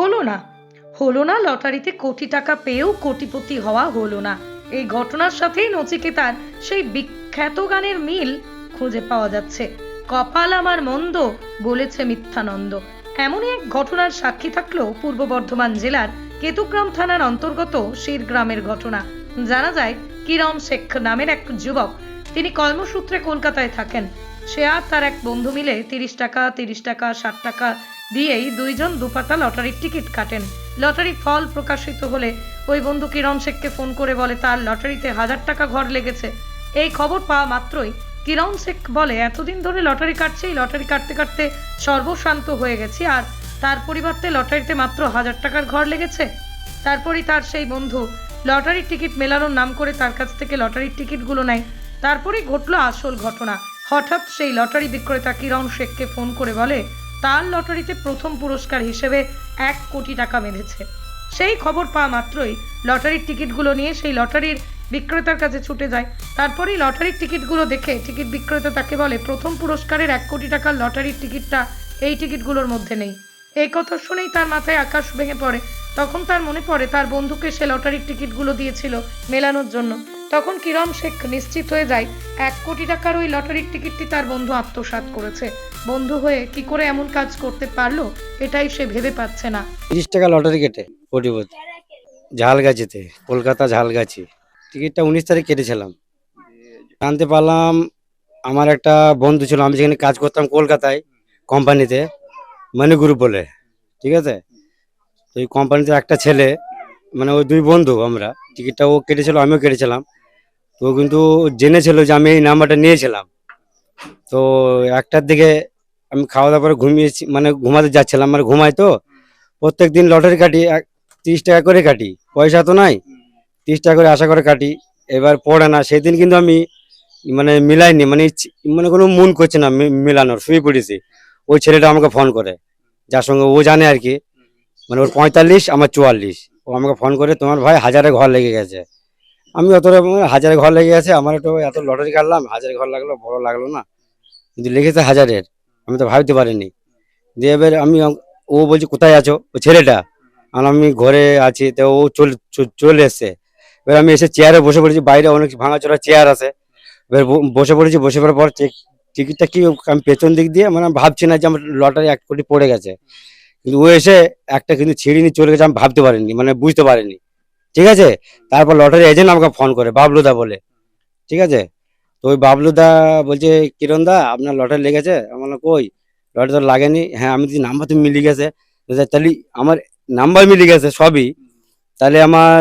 হলো না। হলো না লটারিতে কোটি টাকা পেয়েও কোটিপতি হওয়া হলো না। এই ঘটনার সাথেই নচিকেতার সেই বিখ্যাত গানের মিল খুঁজে পাওয়া যাচ্ছে। কপাল আমার মন্দ, বলেছে মিথ্যানন্দ। এমনই এক ঘটনার সাক্ষী থাকল পূর্ব বর্ধমান জেলার কেতুগ্রাম থানার অন্তর্গত শির গ্রামের ঘটনা। জানা যায় কিরম শেখ নামের এক যুবক, তিনি কর্মসূত্রে কলকাতায় থাকেন। সে আর তার এক বন্ধু মিলে তিরিশ টাকা তিরিশ টাকা, ষাট টাকা দিয়েই দুইজন দুপাতা লটারির টিকিট কাটেন। লটারি ফল প্রকাশিত হলে ওই বন্ধু কিরণ শেখকে ফোন করে বলে, তার লটারিতে হাজার টাকা ঘর লেগেছে। এই খবর পাওয়া মাত্রই কিরণ শেখ বলে, এতদিন ধরে লটারি কাটছে এই লটারি কাটতে কাটতে সর্বশান্ত হয়ে গেছি। আর তার পরিবর্তে লটারিতে মাত্র হাজার টাকার ঘর লেগেছে। তারপরই তার সেই বন্ধু লটারির টিকিট মেলানোর নাম করে তার কাছ থেকে লটারির টিকিটগুলো নেয়। তারপরেই ঘটলো আসল ঘটনা। হঠাৎ সেই লটারি বিক্রেতা কিরণ শেখকে ফোন করে বলে তার লটারিতে প্রথম পুরস্কার হিসেবে এক কোটি টাকা বেঁধেছে সেই খবর পাওয়া মাত্রই লটারির টিকিটগুলো নিয়ে সেই লটারির বিক্রেতার কাছে ছুটে যায়। তারপরেই লটারির টিকিটগুলো দেখে টিকিট বিক্রেতা তাকে বলে, প্রথম পুরস্কারের এক কোটি টাকার লটারির টিকিটটা এই টিকিটগুলোর মধ্যে নেই। এই কথা শুনেই তার মাথায় আকাশ ভেঙে পড়ে। তখন তার মনে পড়ে, তার বন্ধুকে সে লটারির টিকিটগুলো দিয়েছিল মেলানোর জন্য। তখন কিরণ শেখ নিশ্চিত হয়ে যায়, এক কোটি টাকার ওই লটারির টিকিটটি তার বন্ধু আত্মসাৎ করেছে। বন্ধু হয়ে কি করে এমন কাজ করতে পারল, এটাই সে ভেবে পাচ্ছে না। তিরিশ টাকা লটারি কেটে কোটিপতি। ঝালগাছিতে, কলকাতা ঝালগাছি। টিকিটটা উনিশ তারিখ কেটেছিলাম। জানতে পারলাম আমার একটা বন্ধু ছিল, আমি যেখানে কাজ করতাম কলকাতায় কোম্পানিতে মানি গ্রুপ বলে, ঠিক আছে? তো এই কোম্পানিতে একটা ছেলে মানে ওই দুই বন্ধু আমরা, টিকিটটা ও কেটেছিল, আমিও কেটেছিলাম। তো কিন্তু জেনেছিল যে আমি এই নাম্বারটা নিয়েছিলাম। তো একটার দিকে আমি খাওয়া দাওয়া করে ঘুমিয়েছি মানে ঘুমাতে যাচ্ছিলাম মানে ঘুমাই তো। প্রত্যেক দিন লটারি কাটি তিরিশ টাকা করে কাটি, পয়সা তো নাই। তিরিশ টাকা করে আশা করে কাটি, এবার পড়ে না। সেদিন কিন্তু আমি মানে মিলাইনি মানে মানে কোনো মন করছে না মিলানোর, শুয়ে পড়েছি। ওই ছেলেটা আমাকে ফোন করে, যার সঙ্গে ও জানে আর কি। মানে ওর পঁয়তাল্লিশ, আমার চুয়াল্লিশ। ও আমাকে ফোন করে, তোমার ভাই হাজারে ঘর লেগে গেছে। আমি অতটা মানে হাজারে ঘর লেগে গেছে, আমার একটু এত লটারি কাটলাম, হাজারে ঘর লাগল, বড় লাগল না। কিন্তু লেগেছে হাজারের, আমি তো ভাবতে পারিনি। দিয়ে এবার আমি, ও বলছে, কোথায় আছো? ও ছেলেটা। আর আমি ঘরে আছি, তো ও চলে চলে এসছে। এবার আমি এসে চেয়ারে বসে পড়েছি, বাইরে অনেক ভাঙা ভাঙাচোরা চেয়ার আছে। এবার বসে পড়েছি, বসে পড়ার পর টিক- টিকিটটা কি, আমি পেছন দিক দিয়ে মানে ভাবছি না যে আমার লটারি এক কোটি পড়ে গেছে। কিন্তু ও এসে একটা কিন্তু ছিঁড়ে নিয়ে চলে গেছে, আমি ভাবতে পারিনি মানে বুঝতে পারিনি। ঠিক আছে? তারপর লটারি এজেন্ট আমাকে ফোন করে বাবলুদা বলে। ঠিক আছে? তো ওই বাবলুদা বলছে কিরণ দা আপনার লটারি লেগেছে? আমার কই? লটারি তো লাগেনি। হ্যাঁ আমি যদি নাম্বার তো মিলে গেছে তাহলে আমার নাম্বার মিলে গেছে সবই। তাহলে আমার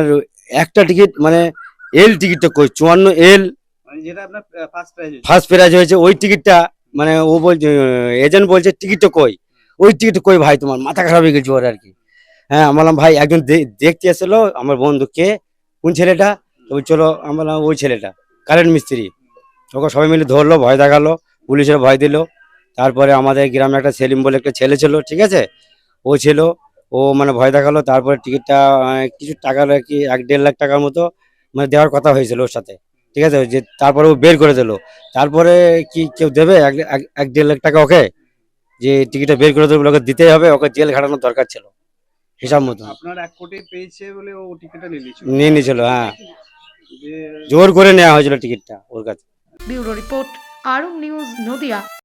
একটা টিকিট মানে এল টিকিটটা কই? চুয়ান্ন এল মানে যেটা আপনার ফার্স্ট প্রাইজ ফার্স্ট প্রাইজ হয়েছে ওই টিকিটটা মানে ও বলছে এজেন্ট বলছে টিকিটটা কই? ওই টিকিট কই ভাই তোমার? মাথা খারাপ হয়ে গেছে ওর আর কি। হ্যাঁ বললাম ভাই একজন দেখতে এসেছিল আমার বন্ধু কে কোন ছেলেটা? তো বলছে, চলো আমি বললাম ওই ছেলেটা কারেন্ট মিস্ত্রি। ওকে সবাই মিলে ধরলো ভয় দেখাল পুলিশের ভয় দিল। তারপরে আমাদের গ্রামে একটা সেলিম বলে একটা ছেলে ছিল ঠিক আছে? ও ছিল ও মানে ভয় দেখাল। তারপরে টিকিটটা কিছু আর কি এক দেড় লাখ টাকার মতো মানে দেওয়ার কথা হয়েছিল ওর সাথে ঠিক আছে? যে তারপরে ও বের করে দিলো। তারপরে কি কেউ দেবে? এক দেড় লাখ টাকা ওকে? যে টিকিটটা বের করে দেবে ওকে দিতেই হবে ওকে জেল খাটানোর দরকার ছিল। হিসাব মতো। আপনার এক কোটি পেয়েছে বলে ও টিকিটটা নিয়ে নিয়েছিল। নিয়ে নিয়েছিল হ্যাঁ। জোর করে নেওয়া হয়েছিল টিকিটটা ওর কাছে। Bureau report Arab news Nadia.